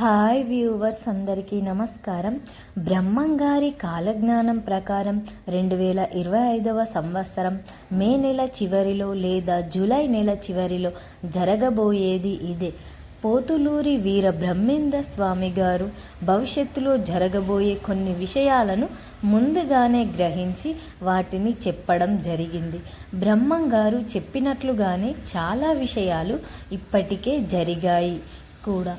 Hi viewers అందరికీ నమస్కారం. బ్రహ్మంగారి కాలజ్ఞానం ప్రకారం రెండు వేల ఇరవై ఐదవ సంవత్సరం మే నెల చివరిలో లేదా జూలై నెల చివరిలో జరగబోయేది ఇదే. పోతులూరి వీర బ్రహ్మేంద్ర స్వామి గారు భవిష్యత్తులో జరగబోయే కొన్ని విషయాలను ముందుగానే గ్రహించి వాటిని చెప్పడం జరిగింది. బ్రహ్మం గారు చెప్పినట్లుగానే చాలా విషయాలు ఇప్పటికే జరిగాయి కూడా.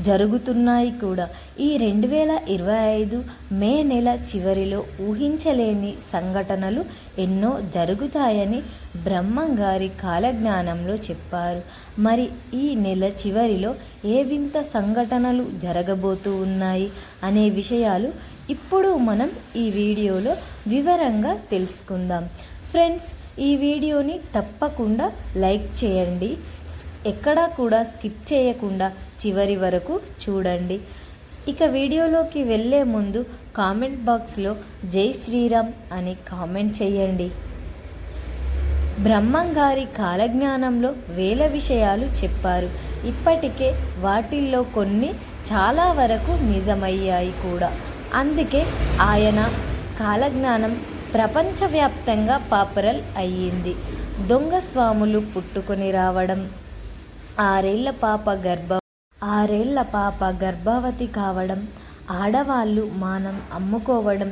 జరుగుతున్నాయి కూడా. ఈ రెండు వేల ఇరవై ఐదు మే నెల చివరిలో ఊహించలేని సంఘటనలు ఎన్నో జరుగుతాయని బ్రహ్మంగారి కాలజ్ఞానంలో చెప్పారు. మరి ఈ నెల చివరిలో ఏ వింత సంఘటనలు జరగబోతూ ఉన్నాయి అనే విషయాలు ఇప్పుడు మనం ఈ వీడియోలో వివరంగా తెలుసుకుందాం. ఫ్రెండ్స్ ఈ వీడియోని తప్పకుండా లైక్ చేయండి. ఎక్కడా కూడా స్కిప్ చేయకుండా చివరి వరకు చూడండి. ఇక వీడియోలోకి వెళ్ళే ముందు కామెంట్ బాక్స్లో జై శ్రీరామ్ అని కామెంట్ చేయండి. బ్రహ్మంగారి కాలజ్ఞానంలో వేల విషయాలు చెప్పారు. ఇప్పటికే వాటిల్లో కొన్ని చాలా వరకు నిజమయ్యాయి కూడా. అందుకే ఆయన కాలజ్ఞానం ప్రపంచవ్యాప్తంగా పాపురల్ అయ్యింది. దొంగ స్వాములు పుట్టుకొని రావడం ఆరేళ్ళ పాప గర్భ ఆరేళ్ళ పాప గర్భవతి కావడం ఆడవాళ్ళు మానం అమ్ముకోవడం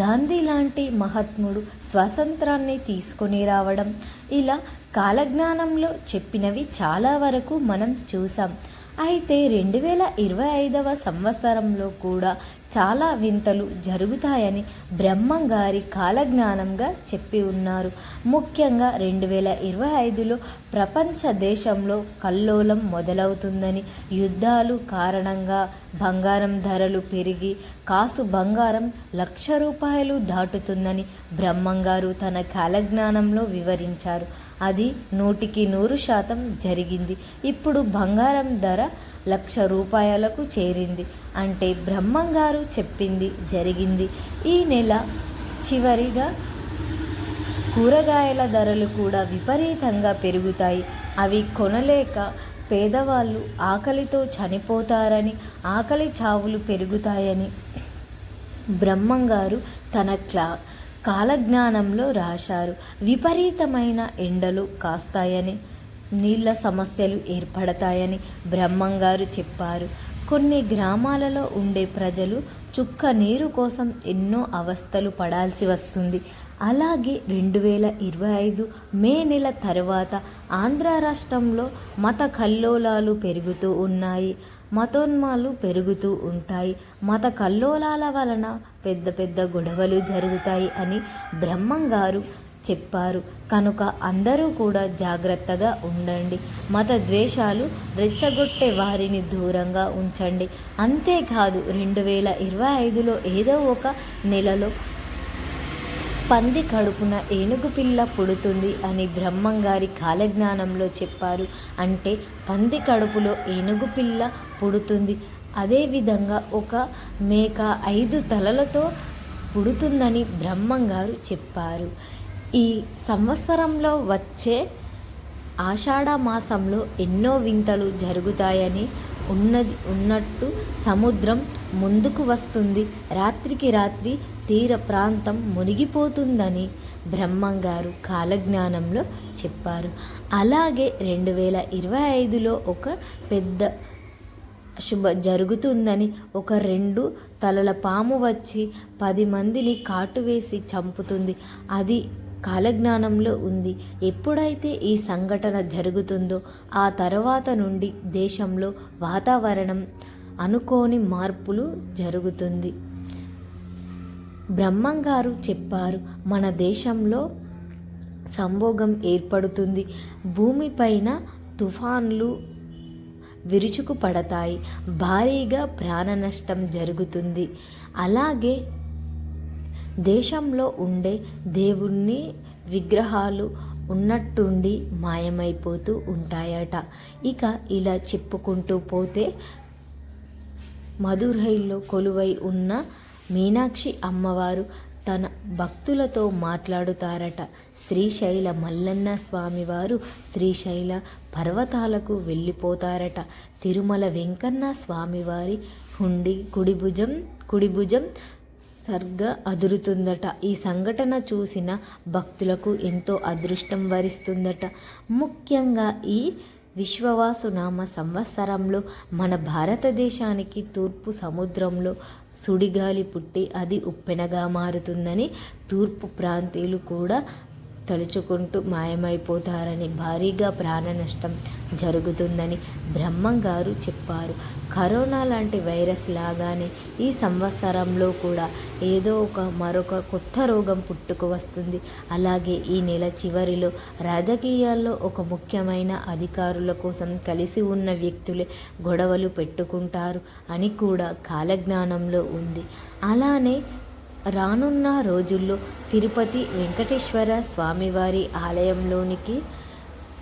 గాంధీ లాంటి మహాత్ముడు స్వాతంత్రాన్ని తీసుకొని రావడం. ఇలా కాలజ్ఞానంలో చెప్పినవి చాలా వరకు మనం చూసాం అయితే రెండు వేల ఇరవై ఐదవ సంవత్సరంలో కూడా చాలా వింతలు జరుగుతాయని బ్రహ్మంగారి కాలజ్ఞానంగా చెప్పి ఉన్నారు. ముఖ్యంగా రెండు వేల ఇరవై ఐదులో ప్రపంచ దేశంలో కల్లోలం మొదలవుతుందని యుద్ధాలు కారణంగా బంగారం ధరలు పెరిగి కాసు బంగారం లక్ష రూపాయలు దాటుతుందని బ్రహ్మంగారు తన కాలజ్ఞానంలో వివరించారు. అది నూటికి నూరు శాతం జరిగింది. ఇప్పుడు బంగారం ధర లక్ష రూపాయలకు చేరింది. అంటే బ్రహ్మంగారు చెప్పింది జరిగింది. ఈ నెల చివరిగా కూరగాయల ధరలు కూడా విపరీతంగా పెరుగుతాయి. అవి కొనలేక పేదవాళ్ళు ఆకలితో చనిపోతారని ఆకలి చావులు పెరుగుతాయని బ్రహ్మంగారు తన క్లా కాలజ్ఞానంలో రాశారు. విపరీతమైన ఎండలు కాస్తాయని నీళ్ళ సమస్యలు ఏర్పడతాయని బ్రహ్మంగారు చెప్పారు. కొన్ని గ్రామాలలో ఉండే ప్రజలు చుక్క నీరు కోసం ఎన్నో అవస్థలు పడాల్సి వస్తుంది. అలాగే రెండు వేల ఇరవై ఐదు మే నెల తర్వాత ఆంధ్ర రాష్ట్రంలో మత కల్లోలాలు పెరుగుతూ ఉన్నాయి. మతోన్మాలు పెరుగుతూ ఉంటాయి. మత కల్లోలాల వలన పెద్ద పెద్ద గొడవలు జరుగుతాయి అని బ్రహ్మంగారు చెప్పారు. కనుక అందరూ కూడా జాగ్రత్తగా ఉండండి. మత ద్వేషాలు రెచ్చగొట్టే వారిని దూరంగా ఉంచండి. అంతేకాదు రెండు వేల ఇరవై ఐదులో ఏదో ఒక నెలలో పంది కడుపున ఏనుగు పిల్ల పుడుతుంది అని బ్రహ్మంగారి కాలజ్ఞానంలో చెప్పారు. అంటే పంది కడుపులో ఏనుగు పిల్ల పుడుతుంది. అదేవిధంగా ఒక మేక ఐదు తలలతో పుడుతుందని బ్రహ్మంగారు చెప్పారు. ఈ సంవత్సరంలో వచ్చే ఆషాఢ మాసంలో ఎన్నో వింతలు జరుగుతాయని ఉన్నది ఉన్నట్టు సముద్రం ముందుకు వస్తుంది. రాత్రికి రాత్రి తీర ప్రాంతం మునిగిపోతుందని బ్రహ్మంగారు కాలజ్ఞానంలో చెప్పారు. అలాగే రెండు వేల ఇరవై ఐదులో ఒక పెద్ద శుభ జరుగుతుందని ఒక రెండు తలల పాము వచ్చి పది మందిని కాటు వేసి చంపుతుంది. అది కాలజ్ఞానంలో ఉంది. ఎప్పుడైతే ఈ సంఘటన జరుగుతుందో ఆ తర్వాత నుండి దేశంలో వాతావరణం అనుకోని మార్పులు జరుగుతుంది. బ్రహ్మంగారు చెప్పారు మన దేశంలో సంభోగం ఏర్పడుతుంది. భూమిపైన తుఫాన్లు విరుచుకు పడతాయి భారీగా ప్రాణ నష్టం జరుగుతుంది. అలాగే దేశంలో ఉండే దేవుణ్ణి విగ్రహాలు ఉన్నట్టుండి మాయమైపోతూ ఉంటాయట. ఇక ఇలా చెప్పుకుంటూ పోతే మధురైలో కొలువై ఉన్న మీనాక్షి అమ్మవారు తన భక్తులతో మాట్లాడుతారట. శ్రీశైల మల్లన్న స్వామివారు శ్రీశైల పర్వతాలకు వెళ్ళిపోతారట. తిరుమల వెంకన్న స్వామివారి హుండి కుడి భుజం కుడి భుజం సర్గ అదురుతుందట. ఈ సంఘటన చూసిన భక్తులకు ఎంతో అదృష్టం వరిస్తుందట. ముఖ్యంగా ఈ విశ్వవాసునామ సంవత్సరంలో మన భారతదేశానికి తూర్పు సముద్రంలో సుడిగాలి పుట్టి అది ఉప్పెనగా మారుతుందని తూర్పు ప్రాంతీయులు కూడా తలుచుకుంటూ మాయమైపోతారని భారీగా ప్రాణ నష్టం జరుగుతుందని బ్రహ్మం గారు చెప్పారు. కరోనా లాంటి వైరస్ లాగానే ఈ సంవత్సరంలో కూడా ఏదో ఒక మరొక కొత్త రోగం పుట్టుకు వస్తుంది. అలాగే ఈ నెల చివరిలో రాజకీయాల్లో ఒక ముఖ్యమైన అధికారుల కోసం కలిసి ఉన్న వ్యక్తులే గొడవలు పెట్టుకుంటారు అని కూడా కాలజ్ఞానంలో ఉంది. అలానే రానున్న రోజుల్లో తిరుపతి వెంకటేశ్వర స్వామివారి ఆలయంలోనికి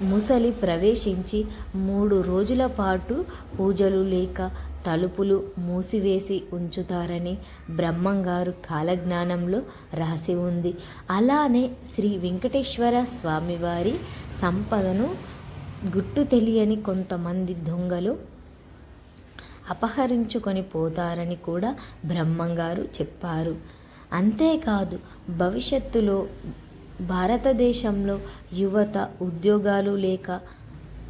ముసలి ప్రవేశించి మూడు రోజుల పాటు పూజలు లేక తలుపులు మూసివేసి ఉంచుతారని బ్రహ్మంగారు కాలజ్ఞానంలో రాసి ఉంది. అలానే శ్రీ వెంకటేశ్వర స్వామివారి సంపదను గుట్టు తెలియని కొంతమంది దొంగలు అపహరించుకొని పోతారని కూడా బ్రహ్మంగారు చెప్పారు. అంతేకాదు భవిష్యత్తులో భారతదేశంలో యువత ఉద్యోగాలు లేక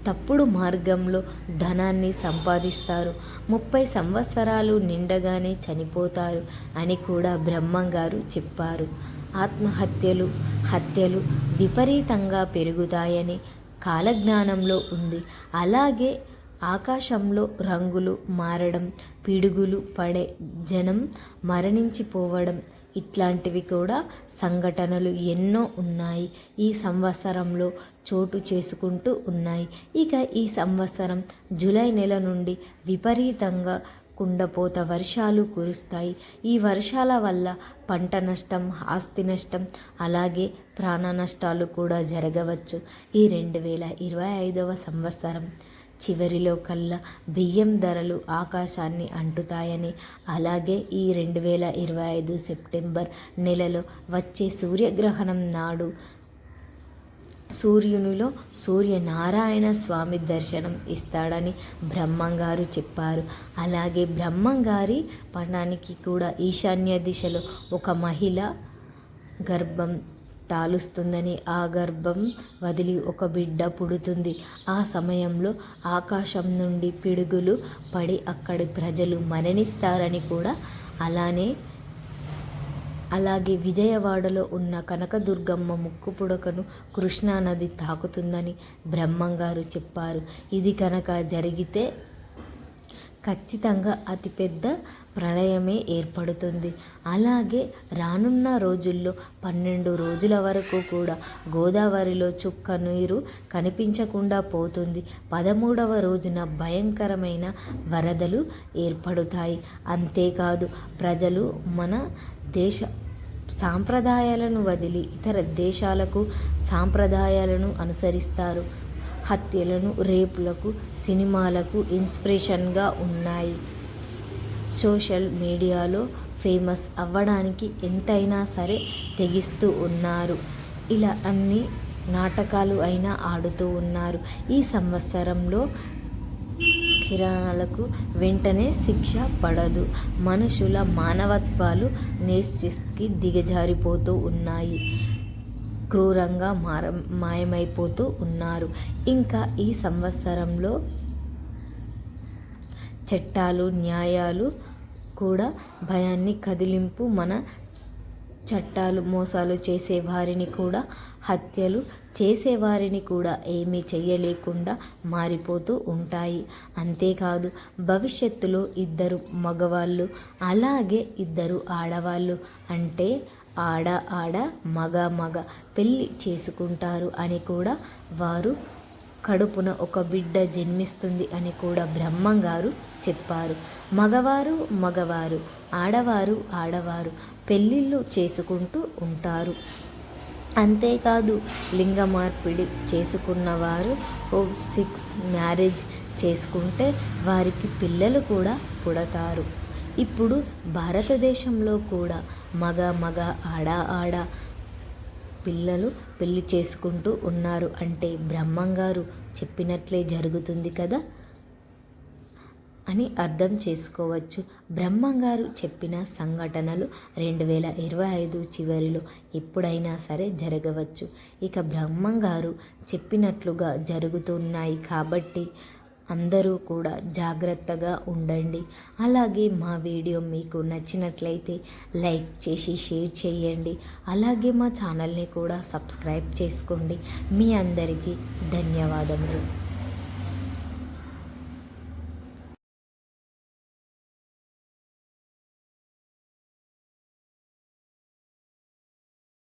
తప్పుడు మార్గంలో ధనాన్ని సంపాదిస్తారు. ముప్పై సంవత్సరాలు నిండగానే చనిపోతారు అని కూడా బ్రహ్మంగారు చెప్పారు. ఆత్మహత్యలు హత్యలు విపరీతంగా పెరుగుతాయని కాలజ్ఞానంలో ఉంది. అలాగే ఆకాశంలో రంగులు మారడం పిడుగులు పడే జనం మరణించిపోవడం ఇట్లాంటివి కూడా సంఘటనలు ఎన్నో ఉన్నాయి. ఈ సంవత్సరంలో చోటు చేసుకుంటూ ఉన్నాయి. ఇక ఈ సంవత్సరం జూలై నెల నుండి విపరీతంగా కుండపోత వర్షాలు కురుస్తాయి. ఈ వర్షాల వల్ల పంట నష్టం ఆస్తి నష్టం అలాగే ప్రాణ నష్టాలు కూడా జరగవచ్చు. ఈ రెండు వేల ఇరవై ఐదవ సంవత్సరం చివరిలో కల్లా బియ్యం ధరలు ఆకాశాన్ని అంటుతాయని. అలాగే ఈ రెండు వేల ఇరవై ఐదు సెప్టెంబర్ నెలలో వచ్చే సూర్యగ్రహణం నాడు సూర్యునిలో సూర్యనారాయణ స్వామి దర్శనం ఇస్తాడని బ్రహ్మంగారు చెప్పారు. అలాగే బ్రహ్మంగారి పటానికి కూడా ఈశాన్య దిశలో ఒక మహిళ గర్భం తాలుస్తుందని ఆ గర్భం వదిలి ఒక బిడ్డ పుడుతుంది. ఆ సమయంలో ఆకాశం నుండి పిడుగులు పడి అక్కడి ప్రజలు మరణిస్తారని కూడా అలానే అలాగే విజయవాడలో ఉన్న కనకదుర్గమ్మ ముక్కు పుడకను కృష్ణానది తాకుతుందని బ్రహ్మంగారు చెప్పారు. ఇది కనుక జరిగితే ఖచ్చితంగా అతిపెద్ద ప్రళయమే ఏర్పడుతుంది. అలాగే రానున్న రోజుల్లో పన్నెండు రోజుల వరకు కూడా గోదావరిలో చుక్క నీరు కనిపించకుండా పోతుంది. పదమూడవ రోజున భయంకరమైన వరదలు ఏర్పడుతాయి. అంతేకాదు ప్రజలు మన దేశ సాంప్రదాయాలను వదిలి ఇతర దేశాలకు సాంప్రదాయాలను అనుసరిస్తారు. హత్యలను రేపులకు సినిమాలకు ఇన్స్పిరేషన్గా ఉన్నాయి. సోషల్ మీడియాలో ఫేమస్ అవ్వడానికి ఎంతైనా సరే తెగిస్తూ ఉన్నారు. ఇలా అన్ని నాటకాలు అయినా ఆడుతూ ఉన్నారు. ఈ సంవత్సరంలో కిరణాలకు వెంటనే శిక్ష పడదు. మనుషుల మానవత్వాలు నేర్చికి దిగజారిపోతూ ఉన్నాయి. క్రూరంగా మార మాయమైపోతూ ఉన్నారు. ఇంకా ఈ సంవత్సరంలో చట్టాలు న్యాయాలు కూడా భయాన్ని కదిలింపు మన చట్టాలు మోసాలు చేసేవారిని కూడా హత్యలు చేసేవారిని కూడా ఏమీ చేయలేకుండా మారిపోతూ ఉంటాయి. అంతేకాదు భవిష్యత్తులో ఇద్దరు మగవాళ్ళు అలాగే ఇద్దరు ఆడవాళ్ళు అంటే ఆడ ఆడ మగ మగ పెళ్ళి చేసుకుంటారు అని కూడా వారు కడుపున ఒక బిడ్డ జన్మిస్తుంది అని కూడా బ్రహ్మంగారు చెప్పారు. మగవారు మగవారు ఆడవారు ఆడవారు పెళ్ళిళ్ళు చేసుకుంటూ ఉంటారు. అంతేకాదు లింగ మార్పిడి చేసుకున్నవారు ఓ సిక్స్ మ్యారేజ్ చేసుకుంటే వారికి పిల్లలు కూడా పుడతారు. ఇప్పుడు భారతదేశంలో కూడా మగ మగ ఆడ ఆడ పిల్లలు పెళ్ళి చేసుకుంటూ ఉన్నారు అంటే బ్రహ్మంగారు చెప్పినట్లే జరుగుతుంది కదా? అని అర్థం చేసుకోవచ్చు. బ్రహ్మంగారు చెప్పిన సంఘటనలు రెండు వేల ఇరవై ఐదు చివరిలో ఎప్పుడైనా సరే జరగవచ్చు. ఇక బ్రహ్మంగారు చెప్పినట్లుగా జరుగుతున్నాయి కాబట్టి అందరూ కూడా జాగ్రత్తగా ఉండండి. అలాగే మా వీడియో మీకు నచ్చినట్లయితే లైక్ చేసి షేర్ చేయండి. అలాగే మా ఛానల్ని కూడా సబ్స్క్రైబ్ చేసుకోండి. మీ అందరికీ ధన్యవాదములు.